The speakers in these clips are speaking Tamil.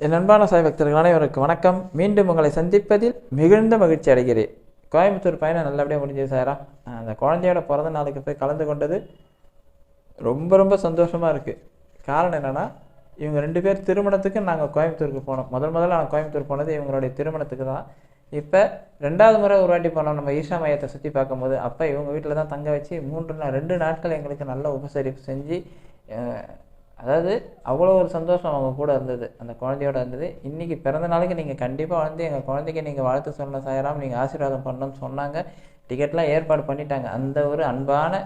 என் அன்பான சாய் பக்தர்கள் வணக்கம். மீண்டும் உங்களை சந்திப்பதில் மிகுந்த மகிழ்ச்சி அடைகிறேன். கோயம்புத்தூர் பயணம் நல்லபடியாக முடிஞ்சது சாரா. அந்த குழந்தையோட பிறந்த நாளுக்கு போய் கலந்து கொண்டது ரொம்ப ரொம்ப சந்தோஷமாக இருக்குது காரணம் என்னென்னா இவங்க ரெண்டு பேர் திருமணத்துக்கு நாங்கள் கோயம்புத்தூருக்கு போனோம். முதல் முதல்ல நான் கோயம்புத்தூர் போனது இவங்களுடைய திருமணத்துக்கு தான். இப்போ ரெண்டாவது முறை ஒரு வாட்டி போனோம். நம்ம ஈஷா மையத்தை சுற்றி பார்க்கும்போது அப்போ இவங்க வீட்டில் தான் தங்க வச்சு மூன்று நாள் ரெண்டு நாட்கள் எங்களுக்கு நல்ல உபசரிப்பு செஞ்சு அதாவது அவ்வளோ ஒரு சந்தோஷம் அவங்க கூட இருந்தது. அந்த குழந்தையோட இருந்தது. இன்றைக்கி பிறந்த நாளைக்கு நீங்கள் கண்டிப்பாக வந்து எங்கள் குழந்தைக்கு நீங்கள் வாழ்த்து சொல்லணும் சாயராம். நீங்கள் ஆசீர்வாதம் பண்ணணும்னு சொன்னாங்க. டிக்கெட்லாம் ஏற்பாடு பண்ணிட்டாங்க. அந்த ஒரு அன்பான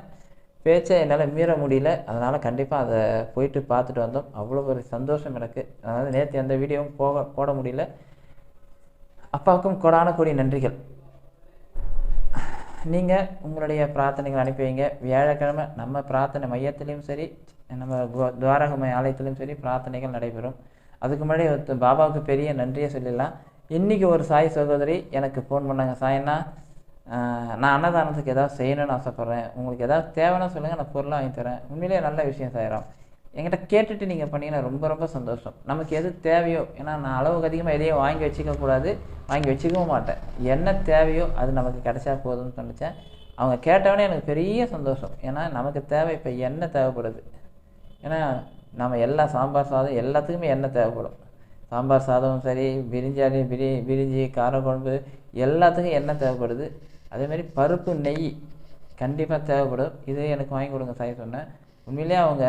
பேச்சை என்னால் மீற முடியல. அதனால் கண்டிப்பாக அதை போயிட்டு பார்த்துட்டு வந்தோம். அவ்வளோ ஒரு சந்தோஷம் எனக்கு. அதாவது நேற்று எந்த வீடியோவும் போக போட முடியல. அப்பாவுக்கும் கொடான கூடிய நன்றிகள். நீங்கள் உங்களுடைய பிரார்த்தனைகள் அனுப்பி வைங்க. வியாழக்கிழமை நம்ம பிரார்த்தனை மையத்திலையும் சரி நம்ம துவாரகமய ஆலயத்திலையும் சரி பிரார்த்தனைகள் நடைபெறும். அதுக்கு முன்னாடி பாபாவுக்கு பெரிய நன்றியை சொல்லிடலாம். இன்றைக்கி ஒரு சாய் சகோதரி எனக்கு ஃபோன் பண்ணாங்க. சாயன்னா நான் அன்னதானத்துக்கு ஏதாவது செய்யணும்னு ஆசைப்பட்றேன். உங்களுக்கு ஏதாவது தேவைன்னா சொல்லுங்கள் நான் பொருளாக வாங்கி தரேன். உண்மையிலேயே நல்ல விஷயம் சாயிரம் என்கிட்ட கேட்டுட்டு நீங்கள் பண்ணீங்கன்னா ரொம்ப ரொம்ப சந்தோஷம். நமக்கு எது தேவையோ ஏன்னா நான் அளவுக்கு அதிகமாக எதையும் வாங்கி வச்சுக்கக்கூடாது வாங்கி வச்சுக்கவும் மாட்டேன். என்ன தேவையோ அது நமக்கு கிடைச்சா போதும்னு தோணுச்சேன் அவங்க கேட்டவொடனே எனக்கு பெரிய சந்தோஷம். ஏன்னா நமக்கு தேவை இப்போ எண்ணெய் தேவைப்படுது? ஏன்னா நம்ம எல்லா சாம்பார் சாதம் எல்லாத்துக்குமே எண்ணெய் தேவைப்படும்? சாம்பார் சாதமும் சரி பிரிஞ்சாலி பிரி பிரிஞ்சி காரக்குழம்பு எல்லாத்துக்கும் எண்ணெய் தேவைப்படுது? அதேமாரி பருப்பு நெய் கண்டிப்பாக தேவைப்படும். இது எனக்கு வாங்கி கொடுங்க சாய் சொன்னேன். உண்மையிலேயே அவங்க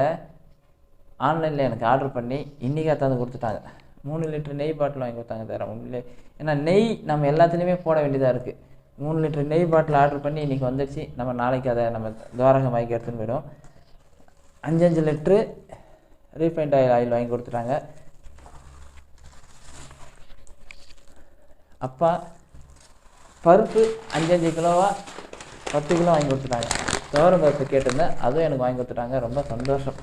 ஆன்லைனில் எனக்கு ஆர்டர் பண்ணி இன்றைக்கி அத்தாந்து கொடுத்துட்டாங்க. மூணு லிட்டர் நெய் பாட்டில் வாங்கி கொடுத்தாங்க தர உண்மையிலே ஏன்னா நெய் நம்ம எல்லாத்துலேயுமே போட வேண்டியதாக இருக்குது மூணு லிட்டர் நெய் பாட்டில் ஆர்டர் பண்ணி இன்றைக்கி வந்துடுச்சு நம்ம நாளைக்கு அதை நம்ம துவாரகம் வாங்கி எடுத்துன்னு போயிடும் அஞ்சு அஞ்சு லிட்ரு ரீஃபைண்ட் ஆயில் ஆயில் வாங்கி கொடுத்துட்டாங்க. அப்பா பருப்பு அஞ்சு அஞ்சு பத்து கிலோ வாங்கி கொடுத்துட்டாங்க. துவரம் பருப்பு கேட்டிருந்தேன். அதுவும் எனக்கு வாங்கி கொடுத்துட்டாங்க. ரொம்ப சந்தோஷம்.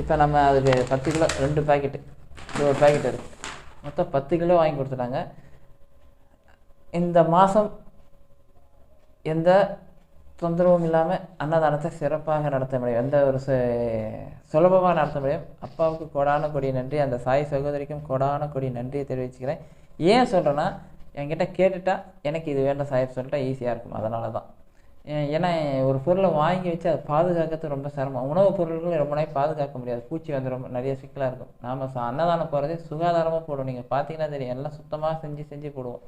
இப்போ நம்ம அதுக்கு பத்து கிலோ ரெண்டு பாக்கெட்டு இது ஒரு பாக்கெட் இருக்குது மொத்தம் பத்து கிலோ வாங்கி கொடுத்துட்டாங்க. இந்த மாதம் எந்த தொந்தரவும் இல்லாமல் அன்னதானத்தை சிறப்பாக நடத்த முடியும். எந்த ஒரு சுலபமாக நடத்த முடியும். அப்பாவுக்கு கோடான கொடி நன்றி. அந்த சாய் சகோதரிக்கும் கொடான கொடி நன்றியை தெரிவிச்சுக்கிறேன். ஏன் சொல்கிறேன்னா என்கிட்ட கேட்டுட்டா எனக்கு இது வேண்டாம் சாஹிப் சொல்லிட்டா ஈஸியாக இருக்கும். அதனால தான் ஏன்னா ஒரு பொருளை வாங்கி வச்சு அதை பாதுகாக்கிறது ரொம்ப சிரமம். உணவுப் பொருட்களை ரொம்ப நாள் பாதுகாக்க முடியாது. பூச்சி வந்து ரொம்ப நிறைய சிக்கலாக இருக்கும். நாம் அன்னதானம் போகிறதே சுகாதாரமாக போடுவோம். நீங்கள் பார்த்தீங்கன்னா தெரியும். எல்லாம் சுத்தமாக செஞ்சு செஞ்சு போடுவோம்.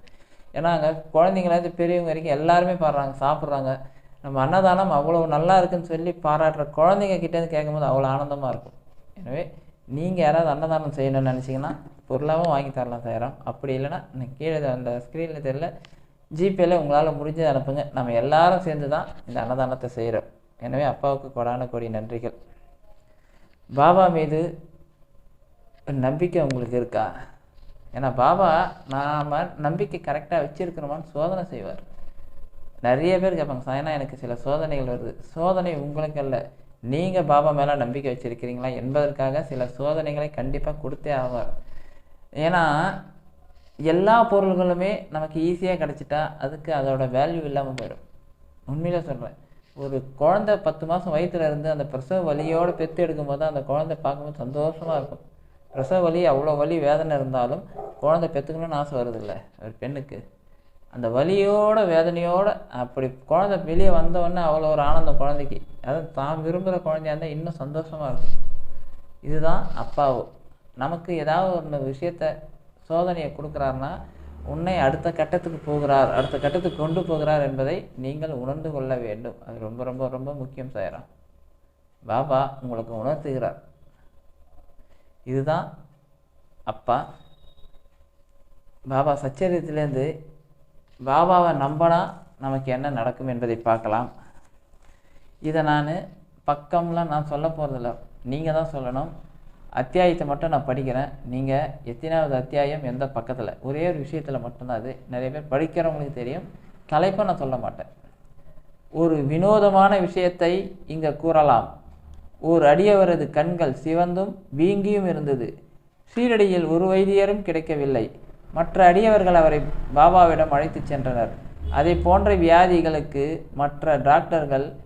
ஏன்னா அங்கே குழந்தைங்களாவது பெரியவங்க வரைக்கும் எல்லாருமே பாடுறாங்க சாப்பிட்றாங்க. நம்ம அன்னதானம் அவ்வளோ நல்லா இருக்குன்னு சொல்லி பாராட்டுற குழந்தைங்க கிட்டேருந்து கேட்கும்போது அவ்வளோ ஆனந்தமாக இருக்கும். எனவே நீங்கள் யாராவது அன்னதானம் செய்யணும்னு நினச்சிங்கன்னா பொருளாகவும் வாங்கி தரலாம் செய்கிறோம் அப்படி இல்லைன்னா இந்த கீழே அந்த ஸ்க்ரீனில் தெரியல. ஜிபேல உங்களால் முடிஞ்சதை அனுப்புங்க. நம்ம எல்லாரும் சேர்ந்து தான் இந்த அன்னதானத்தை செய்கிறோம் எனவே அப்பாவுக்கு கொடான கொடி நன்றிகள். பாபா மீது நம்பிக்கை உங்களுக்கு இருக்கா? ஏன்னா பாபா நாம் நம்பிக்கை கரெக்டாக வச்சுருக்கணுமான்னு சோதனை செய்வார். நிறைய பேர் கேட்பாங்க சாயனா எனக்கு சில சோதனைகள் வருது. சோதனை உங்களுக்கு அல்ல. நீங்கள் பாபா மேலே நம்பிக்கை வச்சுருக்கிறீங்களா என்பதற்காக சில சோதனைகளை கண்டிப்பாக கொடுத்தே ஆவார். ஏன்னா எல்லா பொருள்களுமே நமக்கு ஈஸியாக கிடச்சிட்டா அதுக்கு அதோட வேல்யூ இல்லாமல் போயிடும். உண்மையில சொல்கிறேன் ஒரு குழந்தை பத்து மாதம் வயிற்றுல இருந்து அந்த பிரசவ வலியோடு பெற்று எடுக்கும்போது அந்த குழந்தை பார்க்கும்போது சந்தோஷமாக இருக்கும். பிரசவ வலி அவ்வளோ வலி வேதனை இருந்தாலும் குழந்தை பெற்றுக்கணும்னு ஆசை வருதில்ல ஒரு பெண்ணுக்கு. அந்த வலியோட வேதனையோட அப்படி குழந்தை வெளியே வந்தவொடனே அவ்வளோ ஒரு ஆனந்தம் குழந்தைக்கு. அதாவது தான் விரும்புகிற குழந்தையா இருந்தால் இன்னும் சந்தோஷமாக இருக்கும். இதுதான் அப்பாவோ. நமக்கு ஏதாவது ஒரு விஷயத்த சோதனையை கொடுக்குறாருன்னா உன்னை அடுத்த கட்டத்துக்கு போகிறார் அடுத்த கட்டத்துக்கு கொண்டு போகிறார் என்பதை நீங்கள் உணர்ந்து கொள்ள வேண்டும். அது ரொம்ப ரொம்ப ரொம்ப முக்கியம் செய்கிறான் பாபா உங்களுக்கு உணர்த்துகிறார். இதுதான் அப்பா. பாபா சச்சரியத்திலேருந்து பாபாவை நம்பினா நமக்கு என்ன நடக்கும் என்பதை பார்க்கலாம். இதை நான் பக்கம்லாம் நான் சொல்ல போகிறதில்ல நீங்கள் தான் சொல்லணும். அத்தியாயத்தை மட்டும் நான் படிக்கிறேன். நீங்கள் எத்தனாவது அத்தியாயம் எந்த பக்கத்தில்? ஒரே ஒரு விஷயத்தில் மட்டும்தான் அது. நிறைய பேர் படிக்கிறவங்களுக்கு தெரியும். தலைப்பை நான் சொல்ல மாட்டேன். ஒரு வினோதமான விஷயத்தை இங்கே கூறலாம். ஓர் அடியவரது கண்கள் சிவந்தும் வீங்கியும் இருந்தது. சீரடியில் ஒரு வைத்தியரும் கிடைக்கவில்லை. மற்ற அடியவர்கள் அவரை பாபாவிடம் அழைத்துச் சென்றனர். அதை போன்ற வியாதிகளுக்கு மற்ற டாக்டர்கள்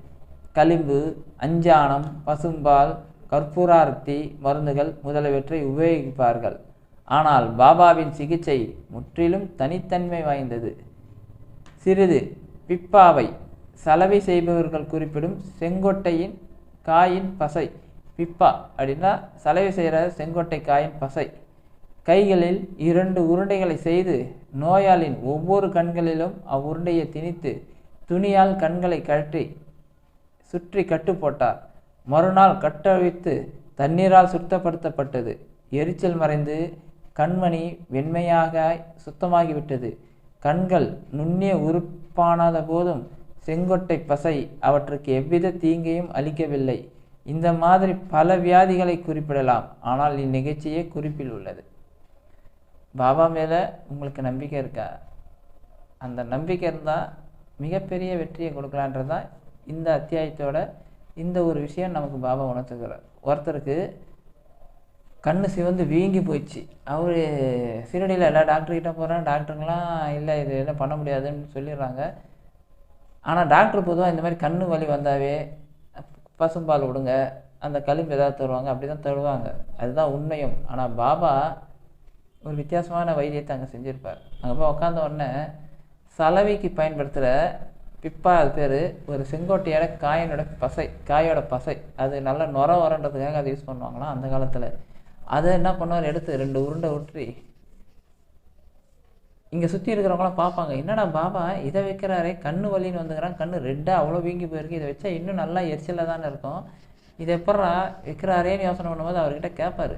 களிம்பு அஞ்சானம் பசும்பால் கற்பூரார்த்தி மருந்துகள் முதலியவற்றை உபயோகிப்பார்கள். ஆனால் பாபாவின் சிகிச்சை முற்றிலும் தனித்தன்மை வாய்ந்தது. சிறிது பிப்பாவை சலவை செய்பவர்கள் குறிப்பிடும் செங்கொட்டையின் காயின் பசை. பிப்பா அப்படின்னா சலவை செய்கிற செங்கொட்டை காயின் பசை. கைகளில் இரண்டு உருண்டைகளை செய்து நோயாளின் ஒவ்வொரு கண்களிலும் அவ்வுருண்டையை திணித்து துணியால் கண்களை கழற்றி சுற்றி கட்டு போட்டார். மறுநாள் கட்டழித்து தண்ணீரால் சுத்தப்படுத்தப்பட்டது. எரிச்சல் மறைந்து கண்மணி வெண்மையாக சுத்தமாகிவிட்டது. கண்கள் நுண்ணிய உறுப்பானாத போதும் செங்கொட்டை பசை அவற்றுக்கு எவ்வித தீங்கையும் அளிக்கவில்லை. இந்த மாதிரி பல வியாதிகளை குறிப்பிடலாம். ஆனால் இந்நிகழ்ச்சியே குறிப்பில் உள்ளது. பாபா மேலே உங்களுக்கு நம்பிக்கை இருக்கா? அந்த நம்பிக்கை இருந்தால் மிகப்பெரிய வெற்றியை கொடுக்கலான்றது தான் இந்த அத்தியாயத்தோட இந்த ஒரு விஷயம் நமக்கு பாபா உணர்த்துக்கிறார் ஒருத்தருக்கு கண் சிவந்து வீங்கி போயிடுச்சு. அவர் சீரடியில் எல்லா டாக்டர்கிட்ட போகிறேன் டாக்டருங்களாம் இல்லை இது என்ன பண்ண முடியாதுன்னு சொல்லிடுறாங்க. ஆனால் டாக்டர் பொதுவாக இந்த மாதிரி கண்ணு வலி வந்தாவே பசும்பால் விடுங்க அந்த களிம்பு ஏதாவது தருவாங்க அப்படி தான் தருவாங்க. அதுதான் உண்மையும். ஆனால் பாபா ஒரு வித்தியாசமான வைத்தியத்தை அங்கே செஞ்சுருப்பார். அங்கே போய் உட்காந்த உடனே சலவைக்கு பயன்படுத்துகிற பிப்பா அது பேர் ஒரு செங்கோட்டையோட காயினோட பசை காயோட பசை. அது நல்லா நுர வரன்றதுக்காக அதை யூஸ் பண்ணுவாங்களாம் அந்த காலத்தில். அதை என்ன பண்ணுவார்? எடுத்து ரெண்டு உருண்டை ஊற்றி இங்கே சுற்றி இருக்கிறவங்களாம் பார்ப்பாங்க. என்னடா பாபா இதை வைக்கிறாரே. கண்ணு வலின்னு வந்துக்கிறான். கண்ணு ரெட்டாக அவ்வளோ வீங்கி போயிருக்கு. இதை வச்சா இன்னும் நல்லா எரிச்சலாக தானே இருக்கும். இதை எப்பட்றா வைக்கிறாரேன்னு யோசனை பண்ணும்போது அவர்கிட்ட கேட்பார்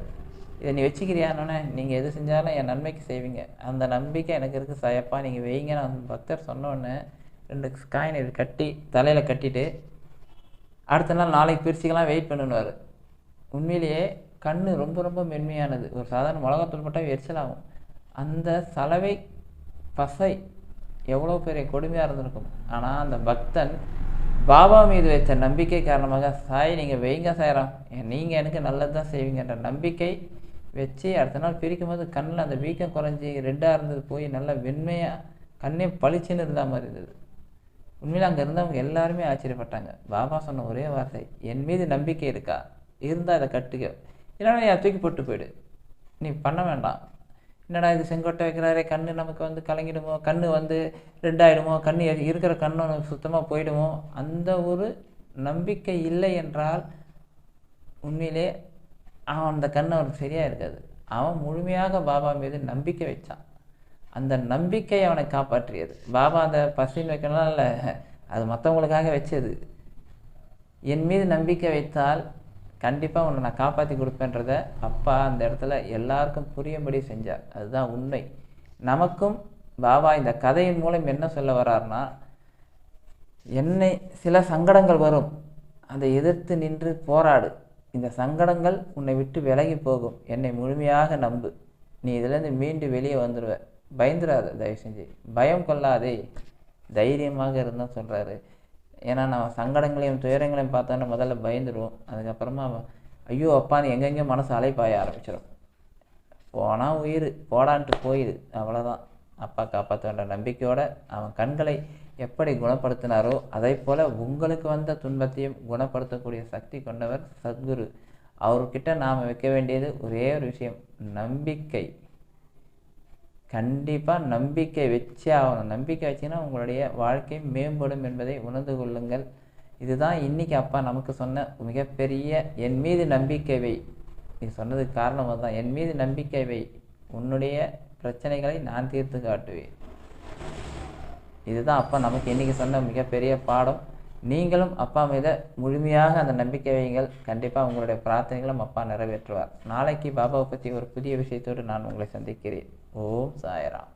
இதை நீ வச்சுக்கிறியானோன்னே நீங்கள் எது செஞ்சாலும் என் நன்மைக்கு செய்வீங்க. அந்த நம்பிக்கை எனக்கு இருக்குது சாயப்பா. நீங்கள் வைங்க நான் பக்தர் சொன்னோடனே ரெண்டு காயின் இது கட்டி தலையில் கட்டிட்டு அடுத்த நாள் நாளைக்கு பிரிச்சுக்கெல்லாம் வெயிட் பண்ணுவார். உண்மையிலேயே கண் ரொம்ப ரொம்ப மென்மையானது. ஒரு சாதாரண மிளகாத்தூள் போட்டால் எரிச்சலாகும் அந்த சலவை பசை எவ்வளோ பெரிய கொடுமையாக இருந்திருக்கும். ஆனால் அந்த பக்தன் பாபா மீது வச்ச நம்பிக்கை காரணமாக சாய் நீங்கள் வெயிங்க சாயராம். நீங்கள் எனக்கு நல்லது தான் செய்வீங்கன்ற நம்பிக்கை வச்சு அடுத்த நாள் பிரிக்கும் போது கண்ணில் அந்த வீக்கம் குறைஞ்சி ரெட்டாக இருந்தது போய் நல்லா வெண்மையாக கண்ணே பளிச்சுன்னு இருந்த மாதிரி இருந்தது. உண்மையில் அங்கே இருந்தவங்க எல்லாருமே ஆச்சரியப்பட்டாங்க. பாபா சொன்ன ஒரே வார்த்தை என் மீது நம்பிக்கை இருக்கா? இருந்தால் இதை கட்டுக்க என்னடா நீ தூக்கி போட்டு போயிடு. நீ பண்ண வேண்டாம். என்னடா இது செங்கோட்டை வைக்கிறாரே கண் நமக்கு வந்து கலங்கிடுமோ? கண் வந்து ரெண்டாயிடுமோ? கண் இருக்கிற கண்ணு சுத்தமாக போயிடுமோ? அந்த ஒரு நம்பிக்கை இல்லை என்றால் உண்மையிலே அவன் அந்த கண் அவனுக்கு சரியாக இருக்காது. அவன் முழுமையாக பாபா மீது நம்பிக்கை வச்சான். அந்த நம்பிக்கை அவனை காப்பாற்றியது. பாபா அந்த பசின்னு வைக்கணும்னா இல்லை அது மற்றவங்களுக்காக வச்சது. என் மீது நம்பிக்கை வைத்தால் கண்டிப்பாக உன்னை நான் காப்பாற்றி கொடுப்பேன்றத அப்பா அந்த இடத்துல எல்லாருக்கும் புரியும்படி செஞ்சார். அதுதான் உண்மை. நமக்கும் பாபா இந்த கதையின் மூலம் என்ன சொல்ல வர்றார்னா என்னை சில சங்கடங்கள் வரும். அதை எதிர்த்து நின்று போராடு. இந்த சங்கடங்கள் உன்னை விட்டு விலகி போகும். என்னை முழுமையாக நம்பு. நீ இதிலேருந்து மீண்டு வெளியே வந்துடுவ பயந்துடாத தயவு செஞ்சு. பயம் கொள்ளாதே. தைரியமாக இருந்தால் சொல்கிறாரு ஏன்னா நம்ம சங்கடங்களையும் துயரங்களையும் பார்த்தோன்னா முதல்ல பயந்துடுவோம் அதுக்கப்புறமா ஐயோ அப்பான்னு எங்கெங்கே மனசு அலைப்பாய ஆரம்பிச்சிடும் போனால் உயிர் போடான்ட்டு போயிடு அவ்வளோதான் அப்பா காப்பாற்ற வேண்ட அவன் கண்களை எப்படி குணப்படுத்தினாரோ அதே போல் உங்களுக்கு வந்த துன்பத்தையும் குணப்படுத்தக்கூடிய சக்தி கொண்டவர் சத்குரு. அவர்கிட்ட நாம் வைக்க வேண்டியது ஒரே ஒரு விஷயம் நம்பிக்கை. கண்டிப்பாக நம்பிக்கை வச்சே ஆகணும். நம்பிக்கை வச்சிங்கன்னா உங்களுடைய வாழ்க்கை மேம்படும் என்பதை உணர்ந்து கொள்ளுங்கள். இதுதான் இன்னைக்கு அப்பா நமக்கு சொன்ன மிகப்பெரிய என் மீது நம்பிக்கை வை. நீ சொன்னதுக்கு காரணம் அதுதான். என் மீது நம்பிக்கை வை. உன்னுடைய பிரச்சனைகளை நான் தீர்த்து காட்டுவேன். இதுதான் அப்பா நமக்கு இன்னைக்கு சொன்ன மிகப்பெரிய பாடம். நீங்களும் அப்பா மீத முழுமையாக அந்த நம்பிக்கை வையுங்கள். கண்டிப்பாக உங்களுடைய பிரார்த்தனைகளும் அப்பா நிறைவேற்றுவார். நாளைக்கு பாபாவை பற்றி ஒரு புதிய விஷயத்தோடு நான் உங்களை சந்திக்கிறேன். ஓம் சாயராம்